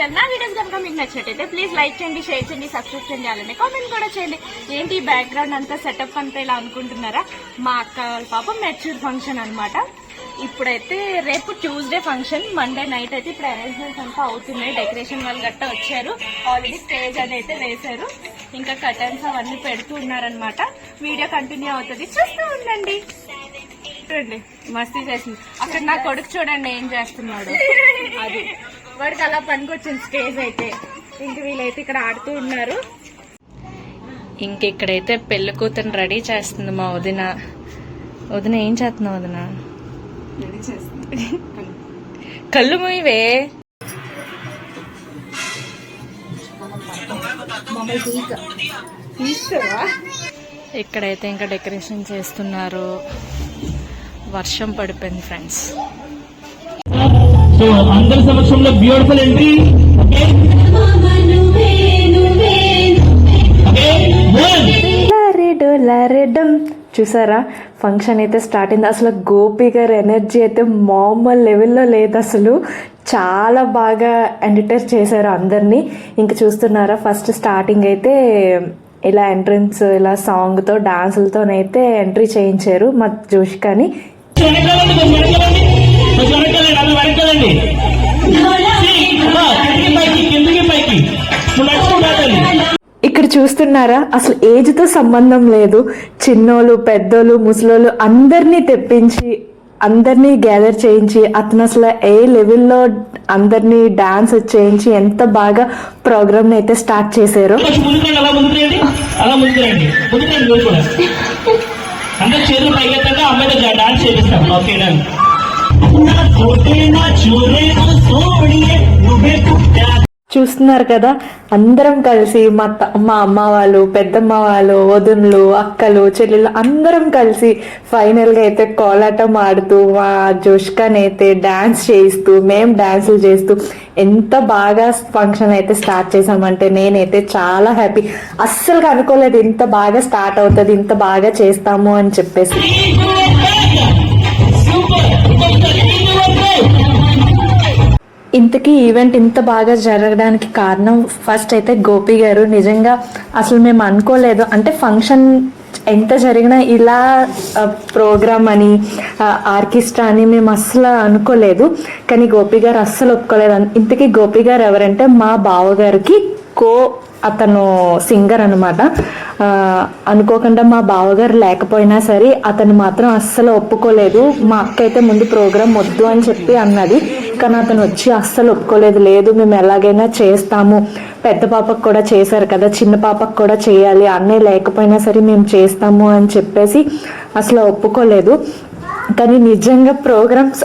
Official నా videos కనుక మీకు నచ్చినట్టయితే ప్లీజ్ లైక్ చేయండి షేర్ చేయండి సబ్స్క్రైబ్ చేయండి అలానే కామెంట్ కూడా చేయండి. ఏంటి బ్యాక్గ్రౌండ్ అంతా సెటప్ అంతా ఇలా అనుకుంటున్నారా? మా అక్క వాళ్ళ పాప మెచ్యూర్ ఫంక్షన్ అన్నమాట. ఇప్పుడైతే రేపు ట్యూస్డే ఫంక్షన్ మండే నైట్ అయితే ఇప్పుడు అరేంజ్మెంట్స్ అంతా అవుతున్నాయి. డెకరేషన్ వాళ్ళు గట్టా వచ్చారు. ఆల్రెడీ స్టేజ్ అని అయితే వేశారు. ఇంకా కటన్స్ అవన్నీ పెడుతూ ఉన్నారనమాట వీడియో కంటిన్యూ అవుతుంది. చూస్తూ ఉండండి. చూడండి మస్తీ చేసింది. అక్కడ నా కొడుకు చూడండి ఏం చేస్తున్నాడు. అది. వాడికి అలా పనికొచ్చింది స్టేజ్ అయితే. ఇంక వీళ్ళైతే ఇక్కడ ఆడుతూ ఉన్నారు. ఇంక ఇక్కడైతే పెళ్ళి కూతురు రెడీ చేస్తుంది మా వదిన. వదిన ఏం చేస్తున్నావు వదిన? కళ్ళు మూయవే. ఇక్కడైతే ఇంకా డెకరేషన్ చేస్తున్నారు. వర్షం పడిపోయింది ఫ్రెండ్స్. సో అందరి సమక్షంలో బ్యూటిఫుల్ ఎంట్రీ చూసారా? ఫంక్షన్ అయితే స్టార్ట్ అయింది. అసలు గోపి గారి ఎనర్జీ అయితే మామూలు లెవెల్లో లేదు అసలు. చాలా బాగా ఎంటర్టైన్ చేశారు అందరినీ. ఇంకా చూస్తున్నారా ఫస్ట్ స్టార్టింగ్ అయితే ఇలా ఎంట్రన్స్ ఇలా సాంగ్తో డాన్సులతోనైతే ఎంట్రీ చేయించారు మా జోషికాని. కొంచెం వెనకాలండి కొంచెం వెనకాలండి అది వెనకాలండి కిందకి పైకి కిందకి పైకి. నువ్వు నడుచుకుంటాదండి ఇక్కడ చూస్తున్నారా? అసలు ఏజ్తో సంబంధం లేదు. చిన్నోళ్ళు పెద్దోళ్ళు ముసలోళ్ళు అందరినీ తెప్పించి అందరినీ గ్యాదర్ చేయించి అతను అసలు ఏ లెవెల్లో అందరినీ డాన్స్ చేయించి ఎంత బాగా ప్రోగ్రామ్ అయితే స్టార్ట్ చేశారో. అందరు చేతులు అమ్మాయితో డాన్స్ చేపిస్తాం. చూస్తున్నారు కదా? అందరం కలిసి మా త- మా అమ్మ వాళ్ళు పెద్దమ్మ వాళ్ళు వదునులు అక్కలు చెల్లెళ్ళు అందరం కలిసి ఫైనల్గా అయితే కోలాటం ఆడుతూ మా జోష్కాన్ అయితే డాన్స్ చేయిస్తూ మేము డాన్సులు చేస్తూ ఎంత బాగా ఫంక్షన్ అయితే స్టార్ట్ చేసామంటే నేనైతే చాలా హ్యాపీ అస్సలు అనుకోలేదు ఇంత బాగా స్టార్ట్ అవుతుంది ఇంత బాగా చేస్తాము అని చెప్పేసి. ఇంతకీ ఈవెంట్ ఇంత బాగా జరగడానికి కారణం ఫస్ట్ అయితే గోపి గారు. నిజంగా అసలు మేము అనుకోలేదు. అంటే ఫంక్షన్ ఎంత జరిగినా ఇలా ప్రోగ్రామ్ అని ఆర్కెస్ట్రా అని మేము అస్సలు అనుకోలేదు. కానీ గోపి గారు అస్సలు ఒప్పుకోలేదు. ఇంతకీ గోపి గారు ఎవరంటే మా బావగారికి కో అతను సింగర్ అనమాట అనుకోకుండా మా బావగారు లేకపోయినా సరే అతను మాత్రం అస్సలు ఒప్పుకోలేదు. మా అక్క అయితే ముందు ప్రోగ్రాం వద్దు అని చెప్పి అన్నది. కానీ అతను వచ్చి అస్సలు ఒప్పుకోలేదు. లేదు మేము ఎలాగైనా చేస్తాము. పెద్ద పాపకు కూడా చేశారు కదా చిన్న పాపకు కూడా చేయాలి. అన్నయ్య లేకపోయినా సరే మేము చేస్తాము అని చెప్పేసి అసలు ఒప్పుకోలేదు. కానీ నిజంగా ప్రోగ్రామ్స్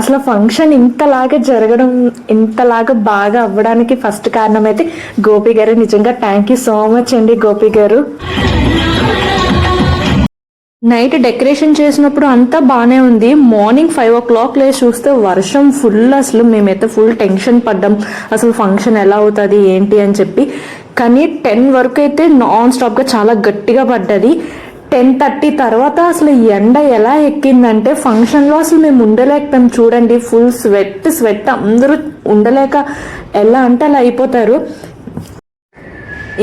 అసలు ఫంక్షన్ ఇంతలాగా జరగడం ఇంతలాగా బాగా అవ్వడానికి ఫస్ట్ కారణం అయితే గోపి గారు. నిజంగా థ్యాంక్ యూ సో మచ్ అండి గోపి గారు. నైట్ డెకరేషన్ చేసినప్పుడు అంతా బాగానే ఉంది. మార్నింగ్ ఫైవ్ ఓ క్లాక్ లేచి చూస్తే వర్షం ఫుల్ అసలు. మేమైతే ఫుల్ టెన్షన్ పడ్డాం. అసలు ఫంక్షన్ ఎలా అవుతుంది ఏంటి అని చెప్పి. కానీ టెన్ వరకు అయితే నాన్ స్టాప్గా చాలా గట్టిగా పడ్డది. టెన్ థర్టీ తర్వాత అసలు ఎండ ఎలా ఎక్కిందంటే ఫంక్షన్లో అసలు మేము ఉండలేకపోయాం. చూడండి ఫుల్ స్వెట్ స్వెట్. అందరూ ఉండలేక ఎలా అంటే అలా అయిపోతారు.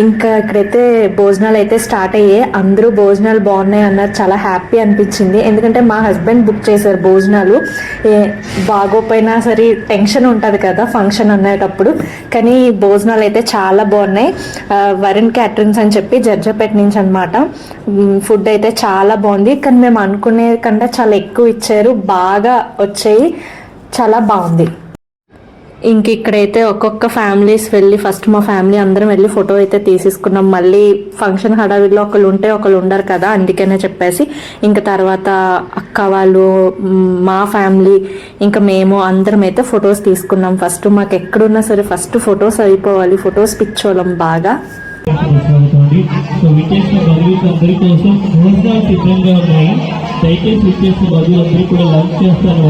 ఇంకా ఇక్కడైతే భోజనాలు అయితే స్టార్ట్ అయ్యాయి అందరూ భోజనాలు బాగున్నాయి అన్నారు. చాలా హ్యాపీ అనిపించింది. ఎందుకంటే మా హస్బెండ్ బుక్ చేశారు భోజనాలు. బాగోపోయినా సరే టెన్షన్ ఉంటుంది కదా ఫంక్షన్ అనేటప్పుడు. కానీ భోజనాలు అయితే చాలా బాగున్నాయి. వరుణ్ క్యాటరింగ్స్ అని చెప్పి జర్జపేట నుంచి అనమాట ఫుడ్ అయితే చాలా బాగుంది. కానీ మేము అనుకునే కంటే చాలా ఎక్కువ ఇచ్చారు. బాగా వచ్చాయి. చాలా బాగుంది. ఇంక ఇక్కడైతే ఒక్కొక్క ఫ్యామిలీస్ వెళ్ళి ఫస్ట్ మా ఫ్యామిలీ అందరం వెళ్ళి ఫోటో అయితే తీసేసుకున్నాం. మళ్ళీ ఫంక్షన్ హడావిడిలో ఒకళ్ళు ఉంటే ఒకళ్ళు ఉండరు కదా అందుకనే చెప్పేసి. ఇంకా తర్వాత అక్క వాళ్ళు మా ఫ్యామిలీ ఇంకా మేము అందరం అయితే ఫొటోస్ తీసుకున్నాం. ఫస్ట్ మాకు ఎక్కడున్నా సరే ఫస్ట్ ఫొటోస్ అయిపోవాలి. ఫొటోస్ పిచ్చోళ్ళం బాగా. సో విచ్చేసిన బంధువులు అందరి కోసం సిద్ధంగా ఉన్నాయి. దయచేసి విచ్చేసిన బంధువులందరూ కూడా లంచ్ చేస్తాను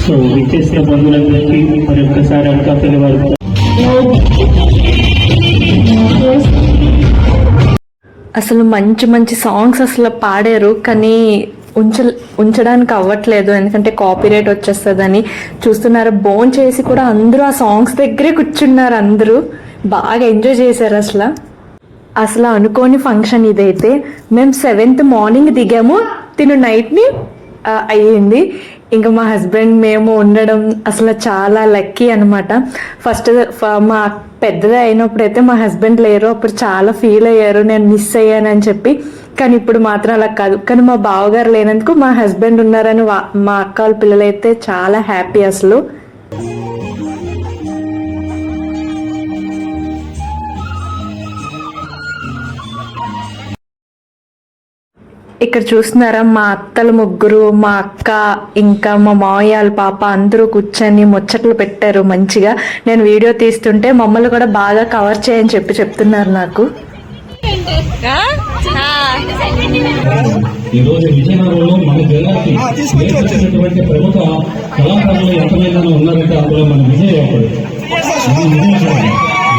సో విచ్చేసిన బంధువులందరికీ మరి ఒక్కసారి అనకాపల్లి వారికి అసలు మంచి మంచి సాంగ్స్ అసలు పాడారు కానీ ఉంచ ఉంచడానికి అవ్వట్లేదు. ఎందుకంటే కాపీ రేట్ వచ్చేస్తుందని చూస్తున్నారు. బోన్ చేసి కూడా అందరూ ఆ సాంగ్స్ దగ్గరే కూర్చున్నారు అందరూ. బాగా ఎంజాయ్ చేశారు అసలు. అసలు అనుకోని ఫంక్షన్ ఇదైతే. మేము సెవెంత్ మార్నింగ్ దిగాము. తిను నైట్ని అయ్యింది. ఇంకా మా హస్బెండ్ మేము ఉండడం అసలు చాలా లక్కీ అనమాట ఫస్ట్ మా పెద్దది అయినప్పుడైతే మా హస్బెండ్ లేరు. అప్పుడు చాలా ఫీల్ అయ్యారు. నేను మిస్ అయ్యానని చెప్పి. కానీ ఇప్పుడు మాత్రం అలా కాదు. కానీ మా బావగారు లేనందుకు మా హస్బెండ్ ఉన్నారని మా అక్క వాళ్ళ పిల్లలైతే చాలా హ్యాపీ అసలు. ఇక్కడ చూస్తున్నారా మా అత్తలు ముగ్గురు మా అక్క ఇంకా మా మావయ్య వాళ్ళ పాప అందరూ కూర్చొని ముచ్చట్లు పెట్టారు మంచిగా. నేను వీడియో తీస్తుంటే మమ్మల్ని కూడా బాగా కవర్ చేయని చెప్పి చెప్తున్నారు నాకు. ఈ రోజు విజయనగరంలో మన జిల్లాకి నేర్పించినటువంటి ప్రముఖ కళాకారులు ఎంతమంది ఉన్నారంటే అందులో మన విజయ్ ఒకడు.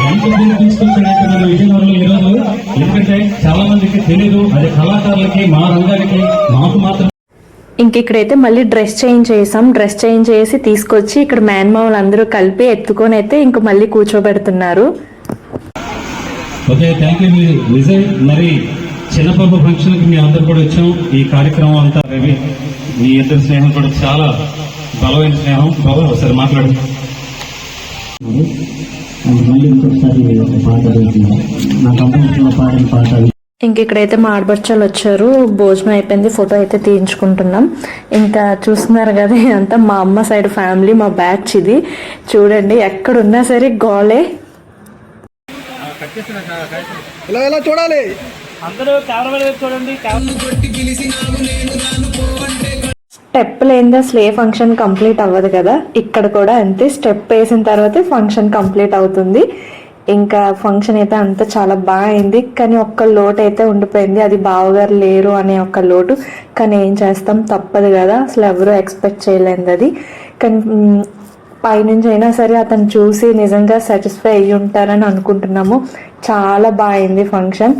ఎంత తీసుకొచ్చినట్టు మన విజయనగరంలో ఈ రోజు ఎందుకంటే చాలా మందికి తెలియదు అది కళాకారులకి మా రంగానికి మాకు మాత్రం ఇంక ఇక్కడైతే మళ్ళీ డ్రెస్ చేంజ్ చేసాం. డ్రెస్ చేంజ్ చేసి తీసుకొచ్చి ఇక్కడ మేనమామలు అందరూ కలిపి ఎత్తుకొని అయితే ఇంక మళ్ళీ కూర్చోబెడుతున్నారు. ఓకే థ్యాంక్ యూ విజయ్ మరి చిన్నపాప ఫంక్షన్కి మీ అందరు కూడా వచ్చాం. ఈ కార్యక్రమం అంతా రవి మీ ఇద్దరు స్నేహం కూడా చాలా బలమైన స్నేహం. బాబా ఒకసారి మాట్లాడు. మళ్ళీ ఇంకొకసారి పాడిన పాట ఇంక ఇక్కడైతే మా వచ్చారు భోజనం అయిపోయింది ఫోటో అయితే తీయించుకుంటున్నాం. ఇంకా చూస్తున్నారు కదా ఇదంతా మా అమ్మ సైడ్ ఫ్యామిలీ మా బ్యాచ్ ఇది. చూడండి ఎక్కడున్నా సరే గోలే. ఇలా ఇలా చూడాలి. అందరూ చూడండి. స్టెప్ లేనిదే అసలు ఏ ఫంక్షన్ కంప్లీట్ అవ్వదు కదా. ఇక్కడ కూడా అంతే స్టెప్ వేసిన తర్వాతే ఫంక్షన్ కంప్లీట్ అవుతుంది. ఇంకా ఫంక్షన్ అయితే అంతా చాలా బాగా అయింది. కానీ ఒక్క లోటు అయితే ఉండిపోయింది. అది బావగారు లేరు అనే ఒక్క లోటు. కానీ ఏం చేస్తాం? తప్పదు కదా. అసలు ఎవరు ఎక్స్పెక్ట్ చేయలేదు అది. కానీ పైనుంచి అయినా సరే అతను చూసి నిజంగా సాటిస్ఫై అయ్యి ఉంటారని అనుకుంటున్నాము. చాలా బాగుంది ఫంక్షన్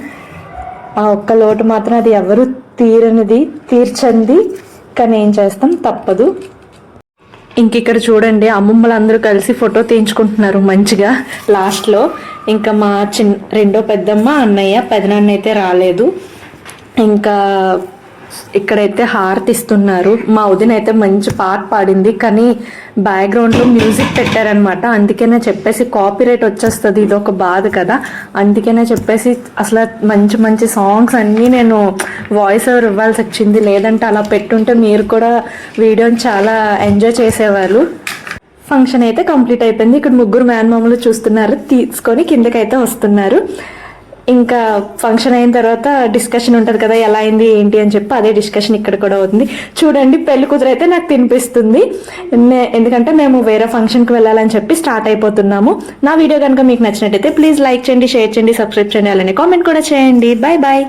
ఆ ఒక్క లోటు మాత్రం అది ఎవరు తీరనిది తీర్చంది కానీ ఏం చేస్తాం? తప్పదు. ఇంకిక్కడ చూడండి అమ్మమ్మలు అందరూ కలిసి ఫోటో తీయించుకుంటున్నారు మంచిగా. లాస్ట్లో ఇంకా మా చిన్న రెండో పెద్దమ్మ అన్నయ్య పెదనాన్న అయితే రాలేదు. ఇంకా ఇక్కడైతే హారతి ఇస్తున్నారు. మా వదిన అయితే మంచి పాట పాడింది. కానీ బ్యాక్గ్రౌండ్లో మ్యూజిక్ పెట్టారనమాట అందుకనే చెప్పేసి కాపీరైట్ వచ్చేస్తుంది. ఇది ఒక బాధ కదా. అందుకనే చెప్పేసి అసలు మంచి మంచి సాంగ్స్ అన్నీ నేను వాయిస్ ఓవర్ ఇవ్వాల్సి వచ్చింది. లేదంటే అలా పెట్టుంటే మీరు కూడా వీడియోని చాలా ఎంజాయ్ చేసేవారు ఫంక్షన్ అయితే కంప్లీట్ అయిపోయింది. ఇక్కడ ముగ్గురు మేనమామలు చూస్తున్నారు. తీసుకొని కిందకైతే వస్తున్నారు. ఇంకా ఫంక్షన్ అయిన తర్వాత డిస్కషన్ ఉంటుంది కదా ఎలా అయింది ఏంటి అని చెప్పి అదే డిస్కషన్ ఇక్కడ కూడా అవుతుంది. చూడండి పెళ్ళి కూతురు అయితే నాకు తినిపిస్తుంది. ఎందుకంటే మేము వేరే ఫంక్షన్కి వెళ్ళాలని చెప్పి స్టార్ట్ అయిపోతున్నాము. నా వీడియో కనుక మీకు నచ్చినట్టయితే ప్లీజ్ లైక్ చేయండి షేర్ చేయండి సబ్స్క్రైబ్ చేయండి అలానే కామెంట్ కూడా చేయండి. Bye bye